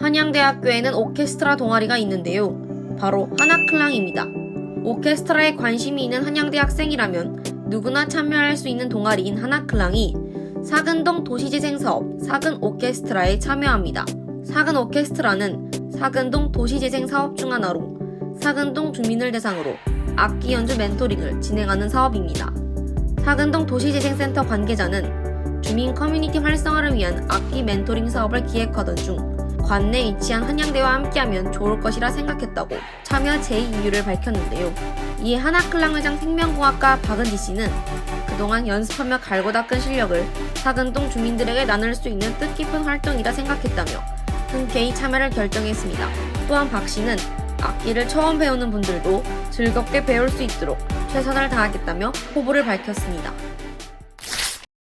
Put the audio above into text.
한양대학교에는 오케스트라 동아리가 있는데요. 바로 하나클랑입니다. 오케스트라에 관심이 있는 한양대 학생이라면 누구나 참여할 수 있는 동아리인 하나클랑이 사근동 도시재생사업 사근 오케스트라에 참여합니다. 사근 오케스트라는 사근동 도시재생 사업 중 하나로 사근동 주민을 대상으로 악기 연주 멘토링을 진행하는 사업입니다. 사근동 도시재생센터 관계자는 주민 커뮤니티 활성화를 위한 악기 멘토링 사업을 기획하던 중 관내에 위치한 한양대와 함께하면 좋을 것이라 생각했다고 참여 제2 이유를 밝혔는데요. 이에 하나클랑 회장 생명공학과 박은지 씨는 그동안 연습하며 갈고 닦은 실력을 사근동 주민들에게 나눌 수 있는 뜻깊은 활동이라 생각했다며 흔쾌히 참여를 결정했습니다. 또한 박 씨는 악기를 처음 배우는 분들도 즐겁게 배울 수 있도록 최선을 다하겠다며 포부를 밝혔습니다.